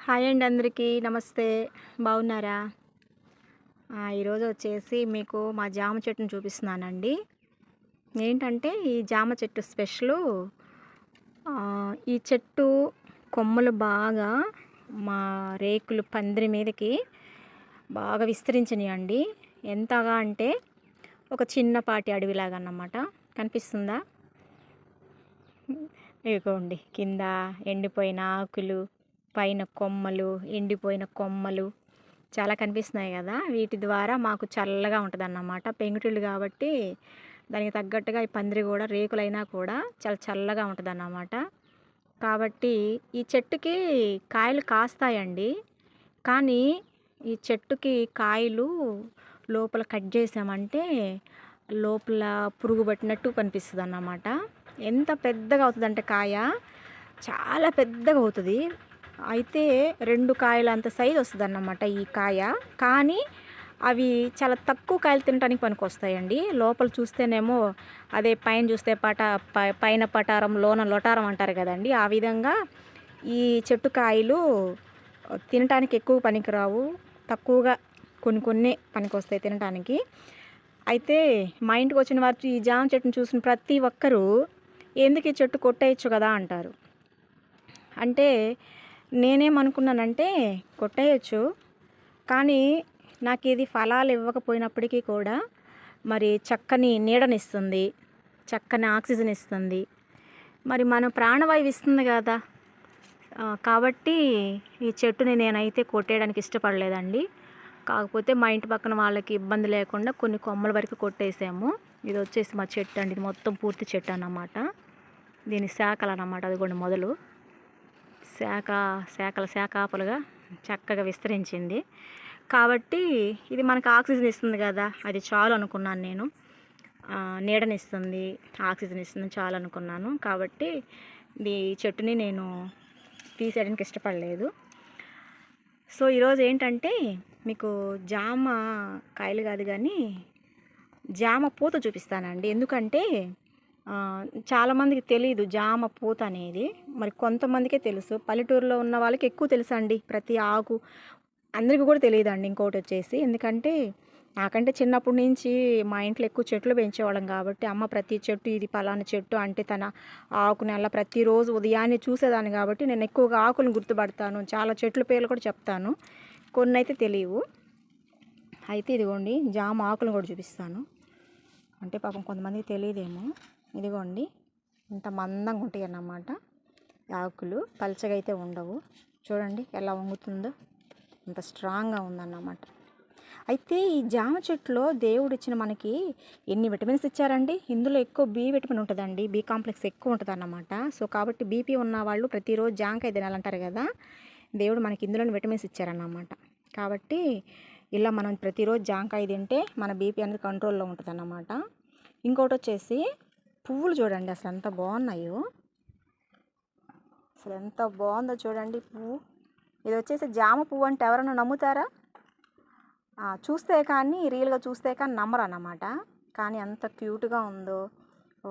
Hi అండి అందరికీ. నమస్తే. బాగున్నారా? ఈరోజు వచ్చేసి మీకు మా జామ చెట్టును చూపిస్తున్నానండి. ఏంటంటే ఈ జామ చెట్టు స్పెషల్. ఈ చెట్టు కొమ్మలు బాగా మా రేకులు పందిరి మీదకి బాగా విస్తరించినాయి అండి ఎంతగా అంటే ఒక చిన్నపాటి అడవిలాగా అన్నమాట కనిపిస్తుందా? ఇదిగోండి కింద ఎండిపోయిన ఆకులు పైన కొమ్మలు ఎండిపోయిన కొమ్మలు చాలా కనిపిస్తున్నాయి కదా. వీటి ద్వారా మాకు చల్లగా ఉంటుంది అన్నమాట పెంకుటిల్లు కాబట్టి దానికి తగ్గట్టుగా ఈ పందిరి కూడా రేకులైనా కూడా చాలా చల్లగా ఉంటుంది అన్నమాట కాబట్టి ఈ చెట్టుకి కాయలు కాస్తాయండి. కానీ ఈ చెట్టుకి కాయలు లోపల కట్ చేసామంటే లోపల పురుగు పట్టినట్టు కనిపిస్తుంది అన్నమాట ఎంత పెద్దగా అవుతుందంటే కాయ? చాలా పెద్దగా అవుతుంది. అయితే రెండు కాయల అంత సైజు వస్తుంది అన్నమాట ఈ కాయ. కానీ అవి చాలా తక్కువ కాయలు తినడానికి పనికి వస్తాయండి లోపల చూస్తేనేమో అదే పైన చూస్తే పట పైన పటారం లోన లొటారం అంటారు కదండి. ఆ విధంగా ఈ చెట్టు కాయలు తినటానికి ఎక్కువ పనికిరావు. తక్కువగా కొన్ని కొన్ని పనికి వస్తాయి తినటానికి. అయితే మా ఇంటికి వచ్చిన వారు ఈ జామ చెట్టును చూసిన ప్రతి ఒక్కరూ ఎందుకు ఈ చెట్టు కొట్టేయచ్చు కదా? అంటారు. అంటే నేనేమనుకున్నానంటే కొట్టేయచ్చు కానీ నాకు ఇది ఫలాలు ఇవ్వకపోయినప్పటికీ కూడా మరి చక్కని నీడనిస్తుంది చక్కని ఆక్సిజన్ ఇస్తుంది మరి మన ప్రాణవాయువు ఇస్తుంది కదా. కాబట్టి ఈ చెట్టుని నేనైతే కొట్టేయడానికి ఇష్టపడలేదండి. కాకపోతే మా ఇంటి పక్కన వాళ్ళకి ఇబ్బంది లేకుండా కొన్ని కొమ్మల వరకు కొట్టేసాము. ఇది వచ్చేసి మా చెట్టు అండి. ఇది మొత్తం పూర్తి చెట్టు అన్నమాట. దీని శాఖలు అన్నమాట అది కూడా మొదలు. శాఖ శాఖల శాఖాపులుగా చక్కగా విస్తరించింది. కాబట్టి ఇది మనకు ఆక్సిజన్ ఇస్తుంది కదా అది చాలు అనుకున్నాను నేను. నీడనిస్తుంది ఆక్సిజన్ ఇస్తుంది చాలు అనుకున్నాను. కాబట్టి ఈ చెట్టుని నేను తీసేయడానికి ఇష్టపడలేదు. సో ఈరోజు ఏంటంటే మీకు జామ కాయలు కాదు కానీ జామ పూత చూపిస్తానండి. ఎందుకంటే చాలామందికి తెలియదు జామ పూత అనేది. మరి కొంతమందికే తెలుసు. పల్లెటూరులో ఉన్న వాళ్ళకి ఎక్కువ తెలుసు అండి ప్రతి ఆకు. అందరికీ కూడా తెలియదండి ఇంకోటి వచ్చేసి. ఎందుకంటే నాకంటే చిన్నప్పటి నుంచి మా ఇంట్లో ఎక్కువ చెట్లు పెంచేవాళ్ళం కాబట్టి అమ్మ ప్రతి చెట్టు ఇది పలానా చెట్టు అంటే తన ఆకుని అలా ప్రతిరోజు ఉదయాన్నే చూసేదాన్ని కాబట్టి నేను ఎక్కువగా ఆకులను గుర్తుపడతాను. చాలా చెట్ల పేర్లు కూడా చెప్తాను. కొన్ని అయితే తెలియవు. అయితే ఇదిగోండి జామ ఆకులను కూడా చూపిస్తాను. అంటే పాపం కొంతమందికి తెలియదేమో. ఇదిగోండి ఇంత మందంగా ఉంటాయి అన్నమాట ఆకులు. పలచగా అయితే ఉండవు. చూడండి ఎలా వంగుతుందో. అంత స్ట్రాంగ్గా ఉందన్నమాట. అయితే ఈ జామ చెట్టులో దేవుడు ఇచ్చిన మనకి ఎన్ని విటమిన్స్ ఇచ్చారండి? ఇందులో ఎక్కువ బి విటమిన్ ఉంటుందండి. బి కాంప్లెక్స్ ఎక్కువ ఉంటుంది అన్నమాట సో కాబట్టి బీపీ ఉన్న వాళ్ళు ప్రతిరోజు జాంకాయ తినాలంటారు కదా. దేవుడు మనకి ఇందులోని విటమిన్స్ ఇచ్చారన్నమాట. కాబట్టి ఇలా మనం ప్రతిరోజు జాంకాయ తింటే మన బీపీ అనేది కంట్రోల్లో ఉంటుంది అన్నమాట ఇంకోటి వచ్చేసి పువ్వులు చూడండి అసలు ఎంత బాగున్నాయో. అసలు ఎంత బాగుందో చూడండి పువ్వు. ఇది వచ్చేసి జామ పువ్వు అంటే ఎవరైనా నమ్ముతారా? చూస్తే కానీ రియల్గా చూస్తే కానీ నమ్మరు అన్నమాట. కానీ ఎంత క్యూట్గా ఉందో.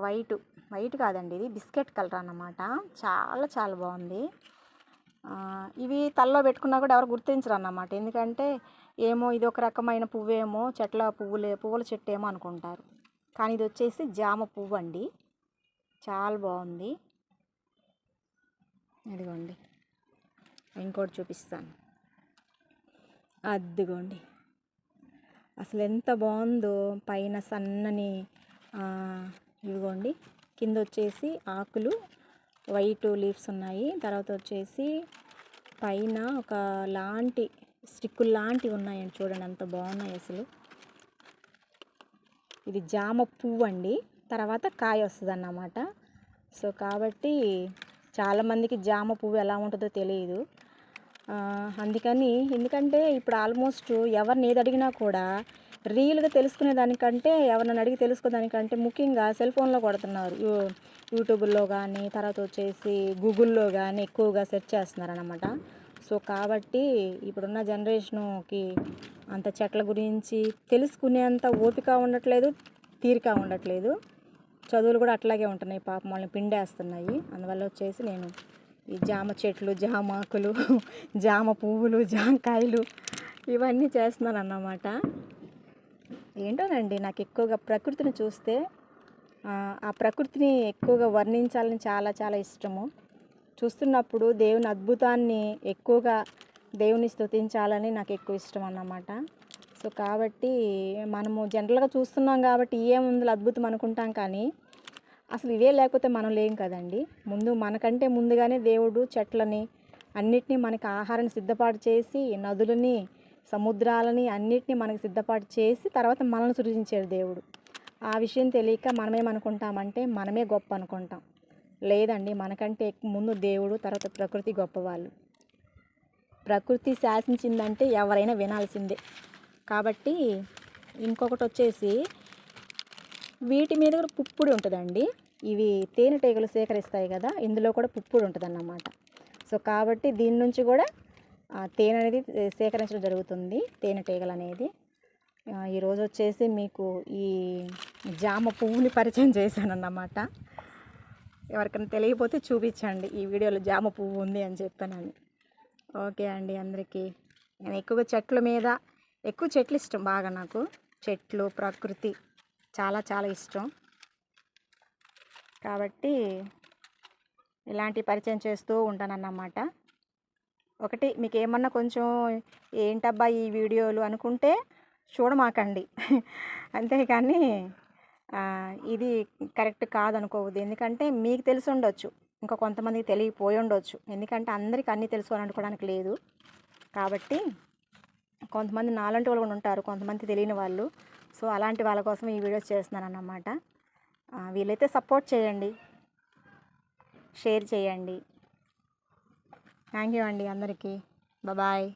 వైట్ వైట్ కాదండి ఇది బిస్కెట్ కలర్ అన్నమాట. చాలా చాలా బాగుంది. ఇవి తలలో పెట్టుకున్నా కూడా ఎవరు గుర్తించరు అన్నమాట. ఎందుకంటే ఏమో ఇది ఒక రకమైన పువ్వేమో చెట్ల పువ్వులే పువ్వుల చెట్టు ఏమో అనుకుంటారు. కానీ ఇది వచ్చేసి జామ పువ్వు అండి చాలా బాగుంది. అదిగోండి ఇంకోటి చూపిస్తాను. అదిగోండి. అసలు ఎంత బాగుందో పైన సన్నని ఆ, ఇదిగోండి. కింద వచ్చేసి ఆకులు వైట్ లీవ్స్ ఉన్నాయి. తర్వాత వచ్చేసి పైన ఒక లాంటి స్టిక్కులు లాంటివి ఉన్నాయండి చూడండి అంత బాగున్నాయి అసలు ఇది జామ పువ్వు అండి. తర్వాత కాయ వస్తుంది అన్నమాట సో కాబట్టి చాలామందికి జామ పువ్వు ఎలా ఉంటుందో తెలియదు అందుకని ఎందుకంటే ఇప్పుడు ఆల్మోస్ట్ ఎవరిని ఏది అడిగినా కూడా రియల్గా తెలుసుకునే దానికంటే ఎవరిని అడిగి తెలుసుకోదానికంటే ముఖ్యంగా సెల్ ఫోన్లో కొడుతున్నారు. యూట్యూబ్లో కానీ తర్వాత వచ్చేసి గూగుల్లో కానీ ఎక్కువగా సెర్చ్ చేస్తున్నారు అనమాట సో కాబట్టి ఇప్పుడున్న జనరేషన్కి అంత చెట్ల గురించి తెలుసుకునేంత ఓపిక ఉండట్లేదు తీరిక ఉండట్లేదు. చదువులు కూడా అట్లాగే ఉంటున్నాయి పాపం వాళ్ళని పిండేస్తున్నాయి. అందువల్ల వచ్చేసి నేను ఈ జామ చెట్లు జామ ఆకులు జామ పువ్వులు జామకాయలు ఇవన్నీ చేస్తున్నాను అన్నమాట ఏంటోనండి నాకు ఎక్కువగా ప్రకృతిని చూస్తే ఆ ప్రకృతిని ఎక్కువగా వర్ణించాలని చాలా చాలా ఇష్టము. చూస్తున్నప్పుడు దేవుని అద్భుతాన్ని ఎక్కువగా దేవుని స్థుతించాలని నాకు ఎక్కువ ఇష్టం అన్నమాట సో కాబట్టి మనము జనరల్గా చూస్తున్నాం కాబట్టి ఏముంది అద్భుతం అనుకుంటాం కానీ అసలు ఇవే లేకపోతే మనం లేం కదండి. ముందు మనకంటే ముందుగానే దేవుడు చెట్లని అన్నిటినీ మనకి ఆహారాన్ని సిద్ధపాటు చేసి నదులని సముద్రాలని అన్నిటినీ మనకి సిద్ధపాటు చేసి తర్వాత మనల్ని సృజించాడు దేవుడు. ఆ విషయం తెలియక మనమేమనుకుంటామంటే మనమే గొప్ప అనుకుంటాం. లేదండి మనకంటే ముందు దేవుడు తర్వాత ప్రకృతి గొప్పవాళ్ళు. ప్రకృతి శాసించిందంటే ఎవరైనా వినాల్సిందే. కాబట్టి ఇంకొకటి వచ్చేసి వీటి మీద కూడా పుప్పుడు ఉంటుందండి. ఇవి తేనెటీగలు సేకరిస్తాయి కదా ఇందులో కూడా పుప్పుడు ఉంటుందన్నమాట. సో కాబట్టి దీని నుంచి కూడా తేనె అనేది సేకరించడం జరుగుతుంది తేనెటీగలు అనేది. ఈరోజు వచ్చేసి మీకు ఈ జామ పువ్వుని పరిచయం చేశానన్నమాట. ఎవరికైనా తెలియకపోతే చూపించండి ఈ వీడియోలో జామ పువ్వు ఉంది అని చెప్పానని. ఓకే అండి అందరికీ. నేను ఎక్కువగా చెట్ల మీద ఎక్కువ చెట్లు ఇష్టం బాగా నాకు. చెట్లు ప్రకృతి చాలా చాలా ఇష్టం. కాబట్టి ఇలాంటి పరిచయం చేస్తూ ఉంటానన్నమాట. ఒకటి మీకు ఏమన్నా కొంచెం ఏంటబ్బా ఈ వీడియోలు అనుకుంటే చూడమాకండి. అంతేకాని ఇది కరెక్ట్ కాదనుకోవద్దు. ఎందుకంటే మీకు తెలిసి ఉండొచ్చు. ఇంకా కొంతమందికి తెలియపోయి ఉండొచ్చు. ఎందుకంటే అందరికీ అన్నీ తెలుసుకోవాలనుకోవడానికి లేదు. కాబట్టి కొంతమంది నాలాంటి వాళ్ళు కూడా ఉంటారు. కొంతమంది తెలియని వాళ్ళు. సో అలాంటి వాళ్ళ కోసం ఈ వీడియోస్ చేస్తున్నాను అన్నమాట వీళ్ళైతే వీలైతే సపోర్ట్ చేయండి. షేర్ చేయండి. థ్యాంక్ యూ అండి అందరికీ. బాయ్.